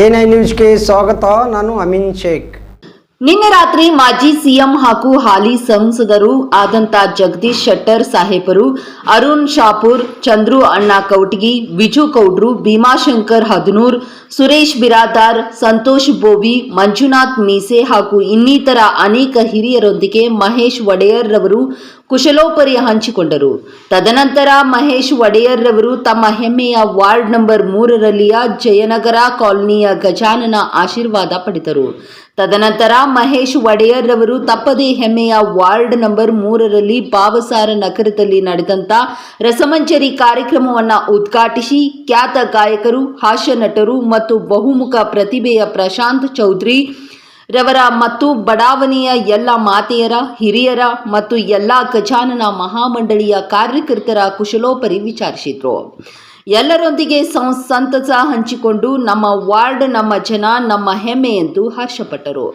N I ನ್ಯೂಸ್ಗೆ ಸ್ವಾಗತ, ನಾನು ಅಮಿನ್ ಶೇಖ್. ನಿನ್ನೆ ರಾತ್ರಿ ಮಾಜಿ ಸಿಎಂ ಹಾಗೂ ಹಾಲಿ ಸಂಸದರು ಆದಂತ ಜಗದೀಶ್ ಶೆಟ್ಟರ್ ಸಾಹೇಬರು, ಅರುಣ್ ಶಾಪೂರ್, ಚಂದ್ರು ಅಣ್ಣ ಕೌಟಗಿ, ವಿಜು ಕೌಡ್ರು, ಭೀಮಾಶಂಕರ್ ಹದನೂರ್, ಸುರೇಶ್ ಬಿರಾದಾರ್, ಸಂತೋಷ್ ಬೋಬಿ ಮಂಜುನಾಥ್ ಮೀಸೆ ಹಾಗೂ ಇನ್ನಿತರ ಅನೇಕ ಹಿರಿಯರೊಂದಿಗೆ ಮಹೇಶ್ ಒಡೆಯರ್ ರವರು ಕುಶಲೋಪರಿ ಹಂಚಿಕೊಂಡರು. ತದನಂತರ ಮಹೇಶ್ ಒಡೆಯರ್ರವರು ತಮ್ಮ ಹೆಮ್ಮೆಯ ವಾರ್ಡ್ ನಂಬರ್ ಮೂರರಲ್ಲಿಯ ಜಯನಗರ ಕಾಲೋನಿಯ ಗಜಾನನ ಆಶೀರ್ವಾದ ಪಡೆದರು. ತದನಂತರ ಮಹೇಶ್ ಒಡೆಯರ್ ರವರು ತಪ್ಪದೇ ಹೆಮ್ಮೆಯ ವಾರ್ಡ್ ನಂಬರ್ ಮೂರರಲ್ಲಿ ಬಾವಸಾರ ನಗರದಲ್ಲಿ ನಡೆದಂತ ರಸಮಂಜರಿ ಕಾರ್ಯಕ್ರಮವನ್ನು ಉದ್ಘಾಟಿಸಿ ಖ್ಯಾತ ಗಾಯಕರು, ಹಾಸ್ಯ ನಟರು ಮತ್ತು ಬಹುಮುಖ ಪ್ರತಿಭೆಯ ಪ್ರಶಾಂತ್ ಚೌಧರಿ ರವರ ಮತ್ತು ಬಡಾವಣೆಯ ಎಲ್ಲ ಮಾತೆಯರ, ಹಿರಿಯರ ಮತ್ತು ಎಲ್ಲ ಖಜಾನನ ಮಹಾಮಂಡಳಿಯ ಕಾರ್ಯಕರ್ತರ ಕುಶಲೋಪರಿ ವಿಚಾರಿಸಿದ್ರು. ಎಲ್ಲರೊಂದಿಗೆ ಸಂತಸ ಹಂಚಿಕೊಂಡು ನಮ್ಮ ವಾರ್ಡ್ ನಮ್ಮ ಜನ ನಮ್ಮ ಹೆಮ್ಮೆ ಎಂದು ಹರ್ಷಪಟ್ಟರು.